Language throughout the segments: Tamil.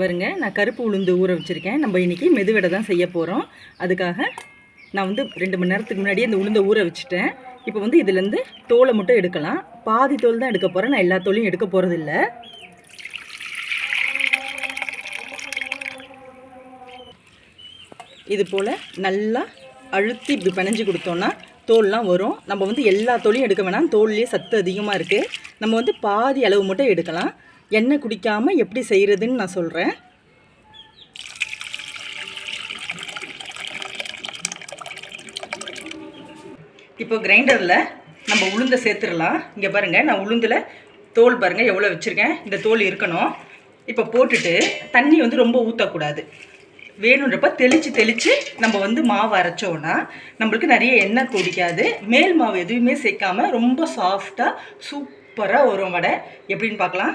பாருங்க நான் கருப்பு உளுந்து ஊற வச்சுருக்கேன். நம்ம இன்றைக்கி மெதுவடை தான் செய்ய போகிறோம் அதுக்காக நான் வந்து ரெண்டு மணி நேரத்துக்கு முன்னாடியே இந்த உளுந்தை ஊற வச்சுட்டேன். இப்போ வந்து இதுலேருந்து தோலை மட்டும் எடுக்கலாம். பாதி தோல் தான் எடுக்க போகிறேன் நான் எல்லா தோலையும் எடுக்க போகிறதில்ல இது போல் நல்லா அழுத்தி இப்படி பிணைஞ்சு கொடுத்தோன்னா தோல்லாம் வரும். நம்ம வந்து எல்லா தோலையும் எடுக்க வேணாம். தோல்லையே சத்து அதிகமாக இருக்குது நம்ம வந்து பாதி அளவு மட்டும் எடுக்கலாம். எண்ணெய் குடிக்காமல் எப்படி செய்கிறதுன்னு நான் சொல்கிறேன் இப்போ கிரைண்டரில் நம்ம உளுந்தை சேர்த்துடலாம். இங்கே பாருங்கள் நான் உளுந்தில் தோல் பாருங்கள் எவ்வளோ வச்சுருக்கேன். இந்த தோல் இருக்கணும். இப்போ போட்டுட்டு தண்ணி வந்து ரொம்ப ஊற்றக்கூடாது வேணுன்றப்ப தெளித்து தெளித்து நம்ம வந்து மாவு அரைச்சோன்னா நம்மளுக்கு நிறைய எண்ணெய் குடிக்காது மேல் மாவு எதுவுமே சேர்க்காம ரொம்ப சாஃப்டாக சூப்பராக வரும் வடை. எப்படின்னு பார்க்கலாம்.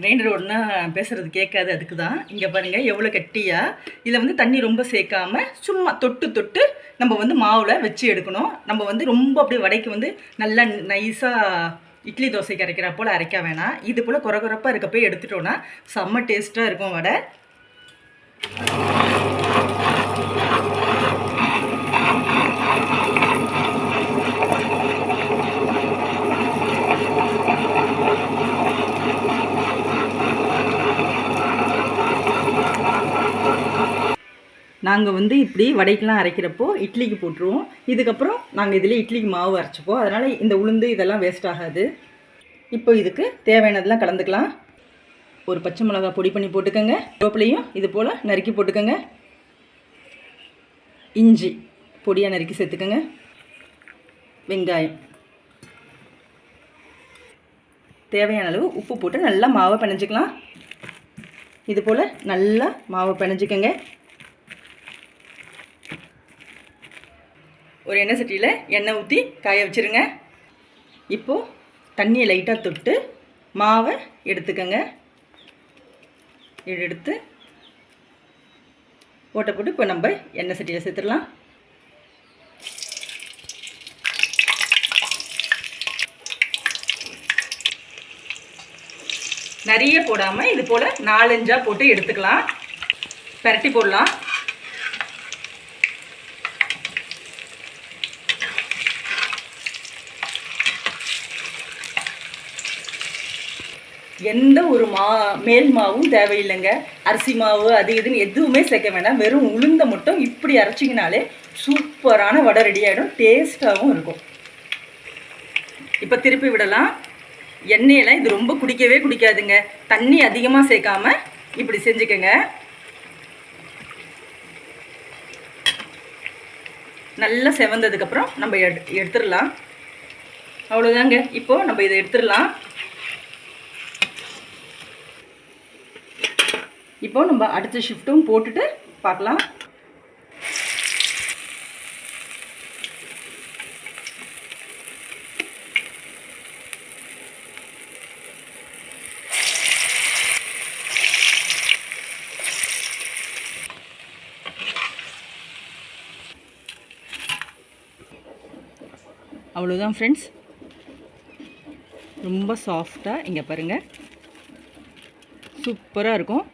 கிரைண்டர் ஒன்றுனா பேசுகிறது கேட்காது அதுக்கு தான் இங்கே பாருங்கள் எவ்வளோ கட்டியாக இதில் வந்து தண்ணி ரொம்ப சேர்க்காமல் சும்மா தொட்டு தொட்டு நம்ம வந்து மாவில் வச்சு எடுக்கணும். நம்ம வந்து ரொம்ப அப்படியே வடைக்கு வந்து நல்லா நைஸாக இட்லி தோசைக்கு அரைக்கிற போல் அரைக்க வேணாம். இது போல் குறை குறைப்பாக இருக்கப்போ எடுத்துட்டோன்னா செம்ம டேஸ்ட்டாக இருக்கும் வடை. நாங்கள் வந்து இப்படி வடைக்கெலாம் அரைக்கிறப்போ இட்லிக்கு போட்டுருவோம். இதுக்கப்புறம் நாங்கள் இதில் இட்லிக்கு மாவு அரைச்சிப்போம். அதனால் இந்த உளுந்து இதெல்லாம் வேஸ்ட் ஆகாது. இப்போ இதுக்கு தேவையானதெல்லாம் கலந்துக்கலாம். ஒரு பச்சை மிளகா பொடி பண்ணி போட்டுக்கோங்க. ரோப்பிலையும் இது போல் நறுக்கி போட்டுக்கோங்க. இஞ்சி பொடியாக நறுக்கி சேர்த்துக்கோங்க. வெங்காயம். தேவையான அளவு உப்பு போட்டு நல்லா மாவை பிணைஞ்சிக்கலாம். இது போல் நல்லா மாவை பிணைஞ்சிக்கோங்க. ஒரு எண்ணெய் சட்டியில் எண்ணெய் ஊற்றி காய வச்சுருங்க. இப்போது தண்ணியை லைட்டாக தொட்டு மாவை எடுத்துக்கோங்க. எடுத்து ஓட்டை போட்டு இப்போ நம்ம எண்ணெய் சட்டியில் சேர்த்துடலாம். நிறைய போடாமல் இது போல் நாலஞ்சாக போட்டு எடுத்துக்கலாம். பரட்டி போடலாம். எந்த ஒரு மா மேல் மாவும் தேவையில்லைங்க. அரிசி மாவு அது இதுன்னு எதுவுமே சேர்க்க வேண்டாம். வெறும் உளுந்தை மட்டும் இப்படி அரைச்சிங்கனாலே சூப்பரான வடை ரெடி ஆகிடும் டேஸ்ட்டாகவும் இருக்கும். இப்போ திருப்பி விடலாம். எண்ணெயெல்லாம் இது ரொம்ப குடிக்கவே குடிக்காதுங்க. தண்ணி அதிகமாக சேர்க்காம இப்படி செஞ்சுக்கோங்க. நல்லா செவந்ததுக்கப்புறம் நம்ம எடு எடுத்துடலாம். அவ்வளோதாங்க இப்போது நம்ம இதை எடுத்துடலாம். இப்போ நம்ம அடுத்த ஷிஃப்ட்டும் போட்டுட்டு பார்க்கலாம். அவ்வளோதான் ஃப்ரெண்ட்ஸ் ரொம்ப சாஃப்டாக இங்கே பாருங்கள் சூப்பராக இருக்கும்.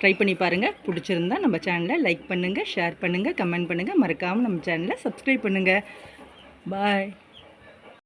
ட்ரை பண்ணி பாருங்கள் பிடிச்சிருந்தா நம்ம சேனலை லைக் பண்ணுங்கள் ஷேர் பண்ணுங்கள் கமெண்ட் பண்ணுங்கள் மறக்காமல் நம்ம சேனலை சப்ஸ்கிரைப் பண்ணுங்கள் பாய்